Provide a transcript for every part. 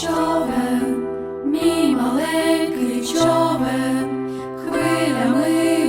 човен, мій маленький човен, хвилями.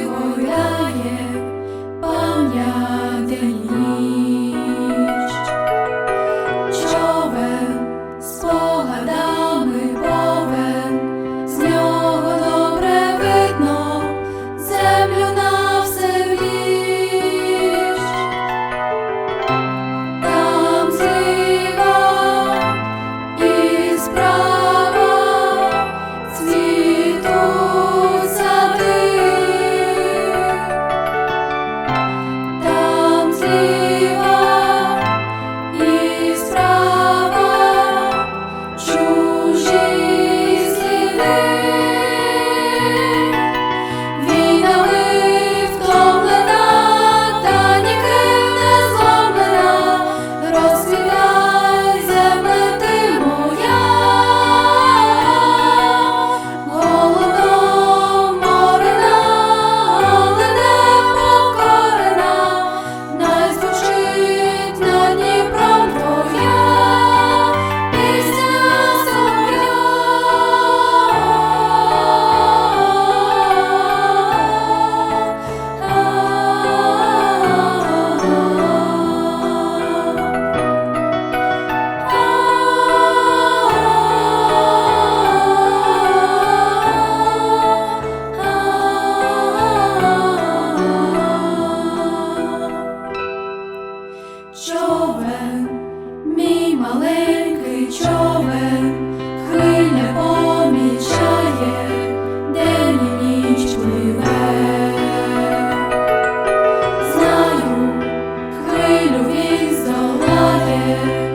маленький човен, хвиль помічає, день і ніч пливе. Знаю, хвилю він здолає.